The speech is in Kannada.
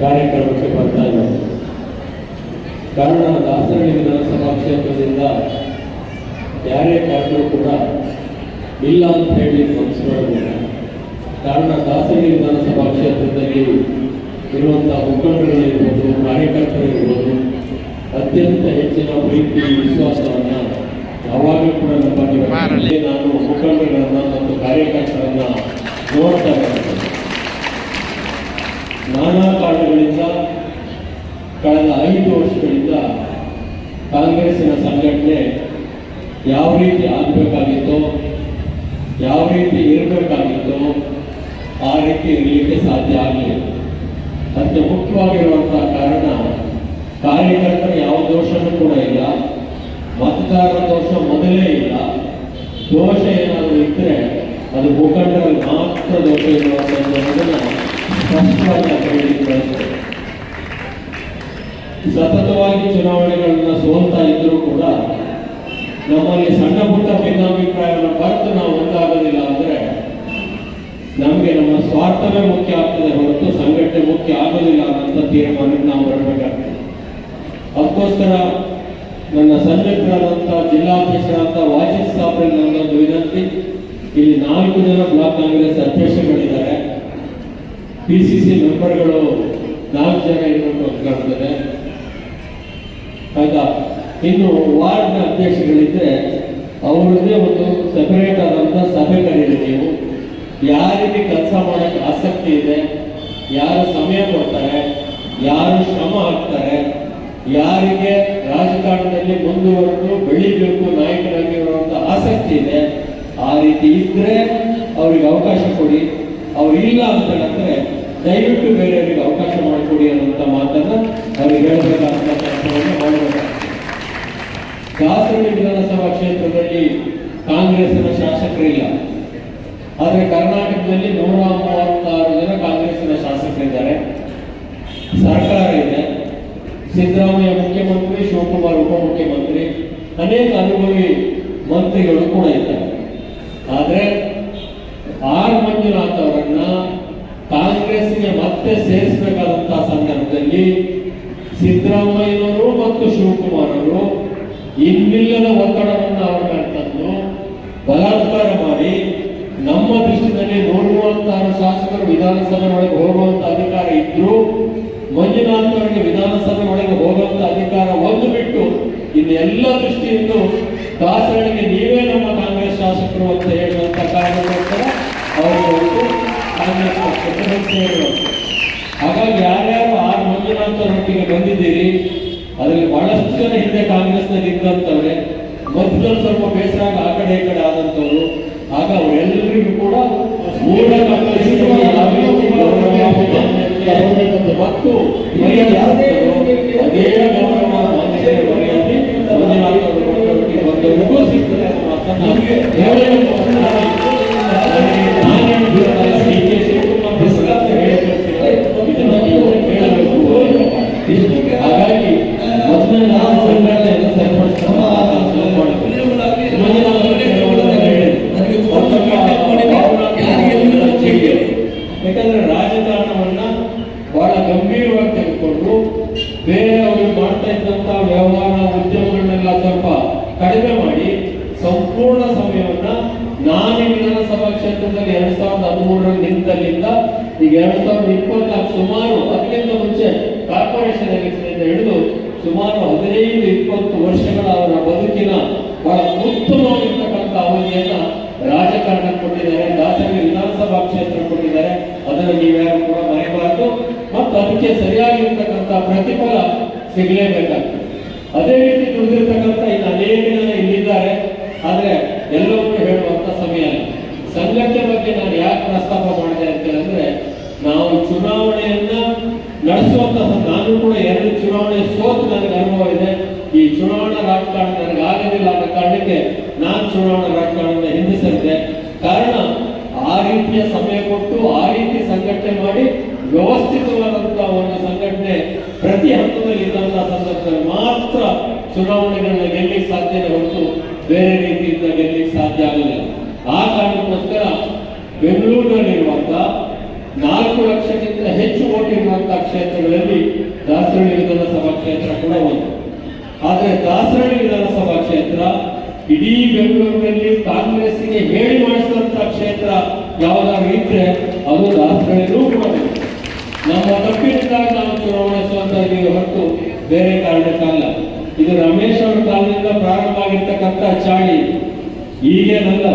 ಕಾರ್ಯಕ್ರಮಕ್ಕೆ ಬರ್ತಾ ಇದ್ದಾರೆ ಕಾರಣ ದಾಸರಳ್ಳಿ ವಿಧಾನಸಭಾ ಕ್ಷೇತ್ರದಿಂದ ಯಾರೇ ಕಾರ್ಯ ಕೂಡ ಇಲ್ಲ ಅಂತ ಹೇಳಿ ಮನಸ್ಸುಗಳಿಲ್ಲ ಕಾರಣ ದಾಸರಳ್ಳಿ ವಿಧಾನಸಭಾ ಕ್ಷೇತ್ರದಲ್ಲಿ ಇರುವಂಥ ಮುಖಂಡರುಗಳಿರ್ಬೋದು ಕಾರ್ಯಕರ್ತರಿರ್ಬೋದು ಅತ್ಯಂತ ಹೆಚ್ಚಿನ ಪ್ರೀತಿ ವಿಶ್ವಾಸವನ್ನು ಯಾವಾಗಲೂ ಕೂಡ ನಮ್ಮ. ನಾನು ಮುಖಂಡರನ್ನ ಮತ್ತು ಕಾರ್ಯಕರ್ತರನ್ನ ನೋಡ್ತಾ ಇರ್ತೇನೆ ನಾನಾ ಕಾರಣಗಳಿಂದ ಕಳೆದ ಐದು ವರ್ಷಗಳಿಂದ ಕಾಂಗ್ರೆಸ್ಸಿನ ಸಂಘಟನೆ ಯಾವ ರೀತಿ ಆಗಬೇಕಾಗಿತ್ತೋ, ಯಾವ ರೀತಿ ಇರಬೇಕಾಗಿತ್ತೋ ಆ ರೀತಿ ಇರಲಿಕ್ಕೆ ಸಾಧ್ಯ ಆಗಲಿ ಅದಕ್ಕೆ ಮುಖ್ಯವಾಗಿರುವಂತಹ ಕಾರಣ, ಕಾರ್ಯಕರ್ತರ ಯಾವ ದೋಷನೂ ಕೂಡ ಇಲ್ಲ, ಮತದಾರರ ದೋಷ ಮೊದಲೇ ಇಲ್ಲ. ದೋಷ ಏನಾದರೂ ಇದ್ದರೆ ಅದು ಮುಖಂಡರಲ್ಲಿ ಮಾತ್ರ ದೋಷ ಇರುವಂತಹ ಸತತವಾಗಿ ಚುನಾವಣೆಗಳನ್ನ ಸೋಲ್ತಾ ಇದ್ರೂ ಕೂಡ ನಮ್ಮಲ್ಲಿ ಸಣ್ಣ ಪುಟ್ಟ ಭಿನ್ನಾಭಿಪ್ರಾಯವನ್ನು ಬರೆದು ನಾವು ಒಂದಾಗೋದಿಲ್ಲ ಅಂದ್ರೆ ನಮಗೆ ನಮ್ಮ ಸ್ವಾರ್ಥವೇ ಮುಖ್ಯ ಆಗ್ತದೆ ಹೊರತು ಸಂಘಟನೆ ಮುಖ್ಯ ಆಗೋದಿಲ್ಲ ಅನ್ನೋ ತೀರ್ಮಾನಕ್ಕೆ ನಾವು ಬರಬೇಕಾಗ್ತದೆ. ಅದಕ್ಕೋಸ್ಕರ ನನ್ನ ಸಂಘಟಕರಾದಂತಹ ಜಿಲ್ಲಾಧ್ಯಕ್ಷರಾದ ವಾಜಿದ್ ಸಾಬ್ರಿಗೆ ನನ್ನೊಂದು ವಿನಂತಿ, ಇಲ್ಲಿ ನಾಲ್ಕು ಜನ ಬ್ಲಾಕ್ ಕಾಂಗ್ರೆಸ್ ಅಧ್ಯಕ್ಷಗಳಿದ್ದಾರೆ ಪಿ ಸಿ ಸಿ ಮೆಂಬರ್ಗಳು ನಾಲ್ಕು ಜನ ಇರಬೇಕು ಅಂತ ಆಯ್ತಾ ಇನ್ನು ವಾರ್ಡ್ನ ಅಧ್ಯಕ್ಷಗಳಿದ್ರೆ ಅವ್ರದ್ದೇ ಒಂದು ಸೆಪರೇಟ್ ಆದಂತ ಸಭೆ ಕರೀರಿ ನೀವು. ಯಾರಿಗೆ ಕೆಲಸ ಮಾಡೋಕ್ಕೆ ಆಸಕ್ತಿ ಇದೆ, ಯಾರು ಸಮಯ ಕೊಡ್ತಾರೆ, ಯಾರು ಶ್ರಮ ಹಾಕ್ತಾರೆ, ಯಾರಿಗೆ ರಾಜಕಾರಣದಲ್ಲಿ ಮುಂದುವರೆದು ಬೆಳಿಬೇಕು, ನಾಯಕರಾಗಿರುವಂತ ಆಸಕ್ತಿ ಇದೆ, ಆ ರೀತಿ ಇದ್ರೆ ಅವ್ರಿಗೆ ಅವಕಾಶ ಕೊಡಿ. ಅವ್ರು ಇಲ್ಲ ಅಂತ ಹೇಳಿದ್ರೆ ದಯವಿಟ್ಟು ಬೇರೆಯವರಿಗೆ ಅವಕಾಶ ಮಾಡಿಕೊಡಿ ಅನ್ನುವಂಥ ಮಾತನ್ನು ಅವ್ರಿಗೆ ಹೇಳಬೇಕಾದಂಥ ಕೆಲಸವನ್ನು ಮಾಡಬೇಕು ದಾಸರಳ್ಳಿ ವಿಧಾನಸಭಾ ಕ್ಷೇತ್ರದಲ್ಲಿ ಕಾಂಗ್ರೆಸ್ನ ಶಾಸಕರಿಲ್ಲ. ಆದರೆ ಕರ್ನಾಟಕದಲ್ಲಿ ನೂರ ಮೂವತ್ತಾರು ಜನ ಕಾಂಗ್ರೆಸ್ನ ಶಾಸಕರಿದ್ದಾರೆ. ಸರ್ಕಾರ ಇದೆ. ಸಿದ್ದರಾಮಯ್ಯ ಮುಖ್ಯಮಂತ್ರಿ ಶಿವಕುಮಾರ್ ಉಪಮುಖ್ಯಮಂತ್ರಿ ಅನೇಕ ಅನುಭವಿ ಮಂತ್ರಿಗಳು ಕೂಡ ಇದ್ದಾರೆ ಆದರೆ ಆರ್ ಮಂಜುನಾಥ್ ಅವರನ್ನ ಕಾಂಗ್ರೆಸ್ಗೆ ಮತ್ತೆ ಸೇರಿಸಬೇಕಾದಂತಹ ಸಂದರ್ಭದಲ್ಲಿ ಸಿದ್ದರಾಮಯ್ಯನವರು ಮತ್ತು ಶಿವಕುಮಾರ್ ಅವರು ಇನ್ನಿಲ್ಲದ ಒತ್ತಡವನ್ನು ಅವರ ತಂದು ಬಲಾತ್ಕಾರ ಮಾಡಿ ನಮ್ಮ ದೃಷ್ಟಿನಲ್ಲಿ ನೋಡುವಂತಹ ಶಾಸಕರು ವಿಧಾನಸಭೆ ಒಳಗೆ ಹೋಗುವಂತ ಅಧಿಕಾರ ಇದ್ರು ಮಂಜುನಾಥ್ ಅವರಿಗೆ ವಿಧಾನಸಭೆ ಒಳಗೆ ಹೋಗುವಂತ ಅಧಿಕಾರ ಒಂದು ಬಿಟ್ಟು ಇನ್ನು ಎಲ್ಲ ದೃಷ್ಟಿಯಿಂದ ದಾಸರಣಿಗೆ ನೀವೇ ನಮ್ಮ ಕಾಂಗ್ರೆಸ್ ಶಾಸಕರು ಅಂತ ಹೇಳುವಂತ ಕಾರಣಕ್ಕೋಸ್ಕರ ಅವರು ಕಾಂಗ್ರೆಸ್ ಪಕ್ಷಕ್ಕೆ ಬಂದಿದ್ದೀರಿ ಅದರಲ್ಲಿ ಬಹಳಷ್ಟು ಜನ ಹಿಂದೆ ಕಾಂಗ್ರೆಸ್ನಲ್ಲಿ ಇದ್ದಂತವ್ರೆ ಮಧ್ಯದಲ್ಲಿ ಸ್ವಲ್ಪ ಬೇಸರ ಆ ಕಡೆ ಈ ಕಡೆ ಆದಂತವ್ರು ಆಗ ಅವರೆಲ್ಲರಿಗೂ ಕೂಡ ಮೂಲ ಮತ್ತು ಅದೇ ಗೌರವ ಒಂದು ಸಿಗ್ತದೆ ಯಾಕಂದ್ರೆ ರಾಜಕಾರಣವನ್ನ ಬಹಳ ಗಂಭೀರವಾಗಿ ತೆಗೆದುಕೊಂಡು ಬೇರೆಯವರು ಮಾಡ್ತಾ ಇದ್ದಂತ ವ್ಯವಹಾರ, ಉದ್ಯಮಗಳನ್ನೆಲ್ಲ ಸ್ವಲ್ಪ ಕಡಿಮೆ ಮಾಡಿ, ಸಂಪೂರ್ಣ ಸಮಯವನ್ನ ನಾನು ವಿಧಾನಸಭಾ ಕ್ಷೇತ್ರದಲ್ಲಿ ಎರಡ್ ಸಾವಿರದ ಹದಿಮೂರರಲ್ಲಿ ನಿಂತಲ್ಲಿಂದ ಈಗ ಎರಡ್ ಸಾವಿರದ ಇಪ್ಪತ್ನಾಲ್ಕು ಸುಮಾರು ಅದಕ್ಕಿಂತ ಮುಂಚೆ ಕಾರ್ಪೊರೇಷನ್ ಎಲೆಕ್ಷನ್ ಹಿಡಿದು ಸುಮಾರು ಹದಿನೈದು, ಇಪ್ಪತ್ತು ವರ್ಷಗಳ ಅವರ ಬದುಕಿನ ಬಹಳ ಉತ್ತಮವಾಗಿರ್ತಕ್ಕಂಥ ಅವಧಿಯನ್ನ ರಾಜಕಾರಣ ಕೊಟ್ಟಿದ್ದಾರೆ, ದಾಸರಿಗೆ ವಿಧಾನಸಭಾ ಕ್ಷೇತ್ರ ಕೊಟ್ಟಿದ್ದಾರೆ. ಅದನ್ನು ನೀವ್ಯಾರು ಕೂಡ ಮರೆಯಬಾರದು ಮತ್ತು ಅದಕ್ಕೆ ಸರಿಯಾಗಿರ್ತಕ್ಕಂಥ ಪ್ರತಿಫಲ ಸಿಗಲೇಬೇಕಾಗ್ತದೆ. ಅದೇ ರೀತಿ ದುಡಿದಿರ್ತಕ್ಕಂಥ ಇನ್ನು ಅನೇಕ ಜನ ಇಲ್ಲಿದ್ದಾರೆ. ಆದ್ರೆ ಎಲ್ಲರೂ ಹೇಳುವಂತ ಸಮಯ ಸಂಘಟನೆ ಬಗ್ಗೆ ನಾನು ಯಾಕೆ ಪ್ರಸ್ತಾಪ ಮಾಡಿದೆ ಅಂತ ಹೇಳಿದ್ರೆ, ನಾವು ಚುನಾವಣೆಯನ್ನ ನಡೆಸುವಂತ ನಾನು ಕೂಡ ಎರಡು ಚುನಾವಣೆ ಸೋತು ನನಗೆ ಅನುಭವ ಇದೆ ಈ ಚುನಾವಣಾ ರಾಜಕಾರಣ ನನಗೆ ಆಗಲಿಲ್ಲ ಅನ್ನೋ ಕಾರಣಕ್ಕೆ ನಾನು ಚುನಾವಣಾ ರಾಜಕಾರಣದಿಂದ ಹಿಂದೆ ಸರಿದೆ ಕಾರಣ ರೀತಿಯ ಸಮಯ ಕೊಟ್ಟು ಆ ರೀತಿ ಸಂಘಟನೆ ಮಾಡಿ ವ್ಯವಸ್ಥಿತವಾದಂತಹ ಒಂದು ಸಂಘಟನೆ ಪ್ರತಿ ಹಂತದಲ್ಲಿ ಇದ್ದಂತಹ ಸಂದರ್ಭದಲ್ಲಿ ಮಾತ್ರ ಚುನಾವಣೆಗಳನ್ನ ಗೆಲ್ಲಿಕ್ ಸಾಧ್ಯ ಹೊರತು ಬೇರೆ ರೀತಿಯಿಂದ ಗೆಲ್ಲಿ ಸಾಧ್ಯ ಆಗಲಿಲ್ಲ. ಆ ಕಾರಣಕ್ಕೋಸ್ಕರ ಬೆಂಗಳೂರಿನಲ್ಲಿರುವಂತ ನಾಲ್ಕು ಲಕ್ಷಕ್ಕಿಂತ ಹೆಚ್ಚು ಓಟ್ ಕ್ಷೇತ್ರಗಳಲ್ಲಿ ದಾಸರಳ್ಳಿ ವಿಧಾನಸಭಾ ಕ್ಷೇತ್ರ ಕೂಡ ಒಂದು. ಆದರೆ ದಾಸರಳ್ಳಿ ವಿಧಾನಸಭಾ ಕ್ಷೇತ್ರ ಇಡೀ ಬೆಂಗಳೂರಿನಲ್ಲಿ ಕಾಂಗ್ರೆಸ್ಗೆ ಹೇಳಿ ಮಾಡಿಸಿದಂತಹ ಕ್ಷೇತ್ರ ಯಾವ್ದಾದ್ರು ಇದ್ರೆ ಅದು ದಾಸರಳ್ಳಿನೂ ಕೂಡ. ನಮ್ಮ ತಪ್ಪಿನಿಂದಾಗಿ ನಾವು ಚುನಾವಣೆ ಹೊರತು ಬೇರೆ ಕಾರಣಕ್ಕಲ್ಲ ಇದು ರಮೇಶ್ ಅವರ ಕಾಲದಿಂದ ಪ್ರಾರಂಭ ಆಗಿರ್ತಕ್ಕಂಥ ಚಾಳಿ. ಈಗೇನಲ್ಲ.